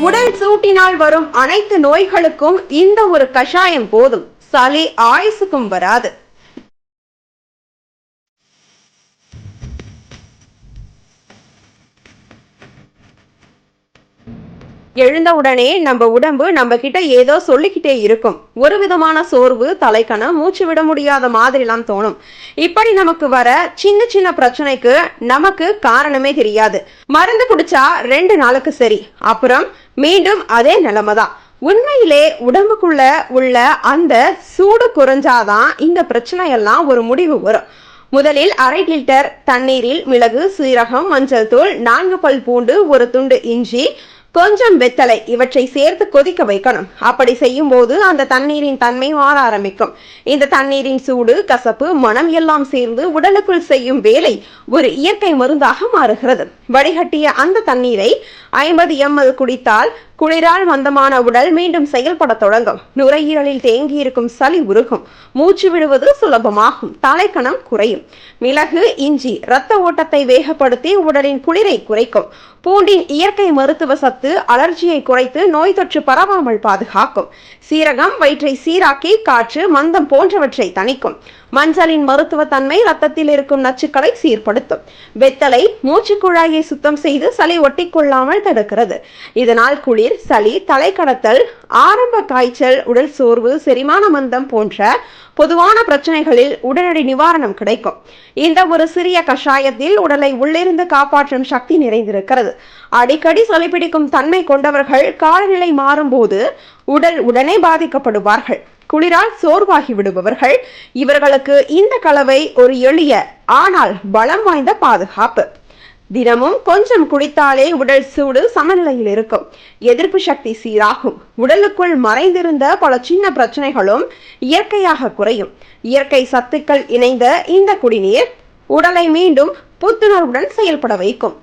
உடல் சூட்டினால் வரும் அனைத்து நோய்களுக்கும் இந்த ஒரு கஷாயம் போதும். சளி ஆயுசுக்கும் வராது. எழுந்தவுடனே நம்ம உடம்பு நம்ம கிட்ட ஏதோ சொல்லிக்கிட்டே இருக்கும். ஒரு விதமான சோர்வு தலைக்கணம் மூச்சு விட முடியாத மாதிரிலாம் தோணும். இப்படி நமக்கு வர சின்ன சின்ன பிரச்சனைக்கு நமக்கு காரணமே தெரியாது. மருந்து குடிச்சா ரெண்டு நாளுக்கு சரி. அப்புறம் மீண்டும் அதே நிலைமை தான் உண்மையிலே உடம்புக்குள்ள உள்ள அந்த சூடு குறைஞ்சாதான் இந்த பிரச்சனையெல்லாம் ஒரு முடிவு வரும். முதலில் அரை லிட்டர் தண்ணீரில் மிளகு சீரகம் மஞ்சள் தூள் நான்கு பல் பூண்டு ஒரு துண்டு இஞ்சி கொஞ்சம் வெத்தலை இவற்றை சேர்த்து கொதிக்க வைக்கணும். அப்படி செய்யும் போது அந்த தண்ணீரின் தன்மை மாற ஆரம்பிக்கும். இந்த தண்ணீரின் சூடு கசப்பு மனம் எல்லாம் சேர்ந்து உடலுக்குள் செய்யும் வேலை ஒரு இயற்கை மருந்தாக மாறுகிறது. வடிகட்டிய அந்த தண்ணீரை ஐம்பது எம்எல் குடித்தால் குளிரால் மந்தமான உடல் மீண்டும் செயல்பட தொடங்கும். நுரையீரலில் தேங்கியிருக்கும் சளி உருகும். மூச்சு விடுவது சுலபமாகும். தலைக்கணம் குறையும். மிளகு இஞ்சி இரத்த ஓட்டத்தை வேகப்படுத்தி உடலின் குளிரை குறைக்கும். பூண்டின் இயற்கை மருத்துவ சத்து அலர்ஜியை குறைத்து நோய் தொற்று பரவாமல் பாதுகாக்கும். சீரகம் வயிற்றை சீராக்கி காற்று மந்தம் போன்றவற்றை தணிக்கும். மஞ்சளின் மருத்துவ தன்மை ரத்தத்தில் இருக்கும் நச்சுக்களை சீர்படுத்தும். வெத்தலை மூச்சு குழாயை சுத்தம் செய்து சளி ஒட்டிக்கொள்ளாமல் தடுக்கிறது. இதனால் குளிர் சளி தலைக்கடத்தல் ஆரம்ப காய்ச்சல் உடல் சோர்வு செரிமான மந்தம் போன்ற பொதுவான பிரச்சனைகளில் உடனடி நிவாரணம் கிடைக்கும். இந்த ஒரு சிறிய கஷாயத்தில் உடலை உள்ளிருந்து காப்பாற்றும் சக்தி நிறைந்திருக்கிறது. அடிக்கடி சளி பிடிக்கும் தன்மை கொண்டவர்கள் காலநிலை மாறும்போது உடல் உடனே பாதிக்கப்படுவார்கள். குளிரால் சோர்வாகி விடுபவர்கள். இவர்களுக்கு இந்த கலவை ஒரு எளிய ஆனால் பலம் வாய்ந்த பாதுகாப்பு. தினமும் கொஞ்சம் குடித்தாலே உடல் சூடு சமநிலையில் இருக்கும். எதிர்ப்பு சக்தி சீராகும். உடலுக்குள் மறைந்திருந்த பல சின்ன பிரச்சனைகளும் இயற்கையாக குறையும். இயற்கை சத்துக்கள் இணைந்த இந்த குடிநீர் உடலை மீண்டும் புத்துணர்வுடன் செயல்பட வைக்கும்.